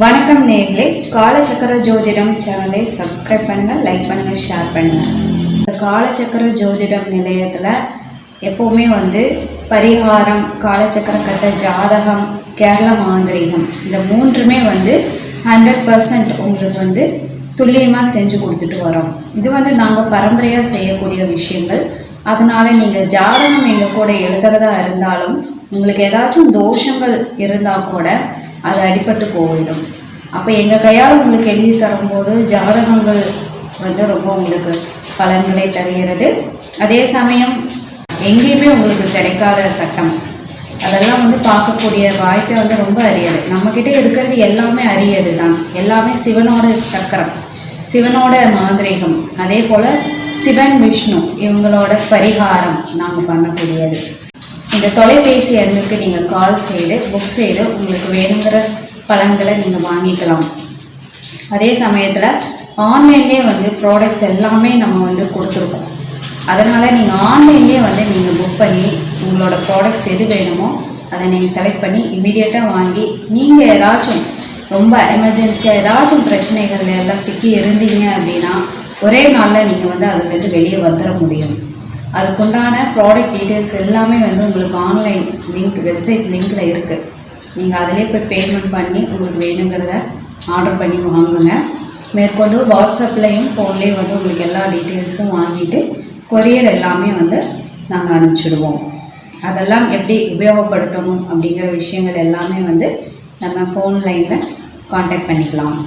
வணக்கம் நேர்களே காலச்சக்கர ஜோதிடம் சேனலை சப்ஸ்கிரைப் பண்ணுங்கள் லைக் பண்ணுங்கள் ஷேர் பண்ணுங்கள் இந்த காலச்சக்கர ஜோதிடம் நிலையத்தில் எப்போவுமே வந்து பரிகாரம் காலச்சக்கர கட்ட ஜாதகம் கேரள மாந்திரிகம் இந்த மூன்றுமே வந்து ஹண்ட்ரட் பர்சன்ட் உங்களுக்கு வந்து துல்லியமாக செஞ்சு கொடுத்துட்டு வரோம். இது வந்து நாங்கள் பரம்பரையாக செய்யக்கூடிய விஷயங்கள். அதனால நீங்கள் ஜாதகம் எங்கள் கூட எழுதுறதா இருந்தாலும் உங்களுக்கு ஏதாச்சும் தோஷங்கள் இருந்தால் கூட அது அடிபட்டு போயிடும். அப்போ எங்கள் கையால் உங்களுக்கு எழுதி தரும்போது ஜாதகங்கள் வந்து ரொம்ப உங்களுக்கு பலன்களை தருகிறது. அதே சமயம் எங்கேயுமே உங்களுக்கு கிடைக்காத கட்டம். அதெல்லாம் வந்து பார்க்கக்கூடிய வாய்ப்பே வந்து ரொம்ப அரியது. நம்மக்கிட்ட இருக்கிறது எல்லாமே அரியது தான் எல்லாமே சிவனோட சக்கரம் சிவனோட மாந்திரிகம். அதே போல் சிவன் விஷ்ணு இவங்களோட பரிகாரம் நாங்கள் பண்ணக்கூடியது. இந்த தொலைபேசி எண்ணுக்கு நீங்கள் கால் செய்து புக் செய்து உங்களுக்கு வேணுங்கிற பலன்களை நீங்கள் வாங்கிக்கலாம். அதே சமயத்தில் ஆன்லைன்லேயே வந்து ப்ராடக்ட்ஸ் எல்லாமே நம்ம வந்து கொடுத்துருக்கோம். அதனால் நீங்கள் ஆன்லைன்லேயே வந்து நீங்கள் புக் பண்ணி உங்களோட ப்ராடக்ட்ஸ் எது வேணுமோ அதை நீங்கள் செலக்ட் பண்ணி இமீடியட்டாக வாங்கி நீங்கள் ஏதாச்சும் ரொம்ப எமர்ஜென்சியாக ஏதாச்சும் பிரச்சனைகள் எல்லாம் சிக்கி இருந்தீங்க அப்படின்னா ஒரே நாளில் நீங்கள் வந்து அதுலேருந்து வெளியே வந்துட முடியும். அதுக்குண்டான ப்ராடக்ட் டீட்டெயில்ஸ் எல்லாமே வந்து உங்களுக்கு ஆன்லைன் லிங்க் வெப்சைட் லிங்க்கில் இருக்குது நீங்கள் அதிலே போய் பேமெண்ட் பண்ணி உங்களுக்கு வேணுங்கிறத ஆர்டர் பண்ணி வாங்குங்க. மேற்கொண்டு வாட்ஸ்அப்லேயும் ஃபோன்லேயும் வந்து உங்களுக்கு எல்லா டீட்டெயில்ஸும் வாங்கிட்டு கொரியர் எல்லாமே வந்து நாங்கள் அனுப்பிச்சிடுவோம். அதெல்லாம் எப்படி உபயோகப்படுத்தணும் அப்படிங்கிற விஷயங்கள் எல்லாமே வந்து நம்ம ஃபோன் லைனில் காண்டாக்ட் பண்ணிக்கலாம்.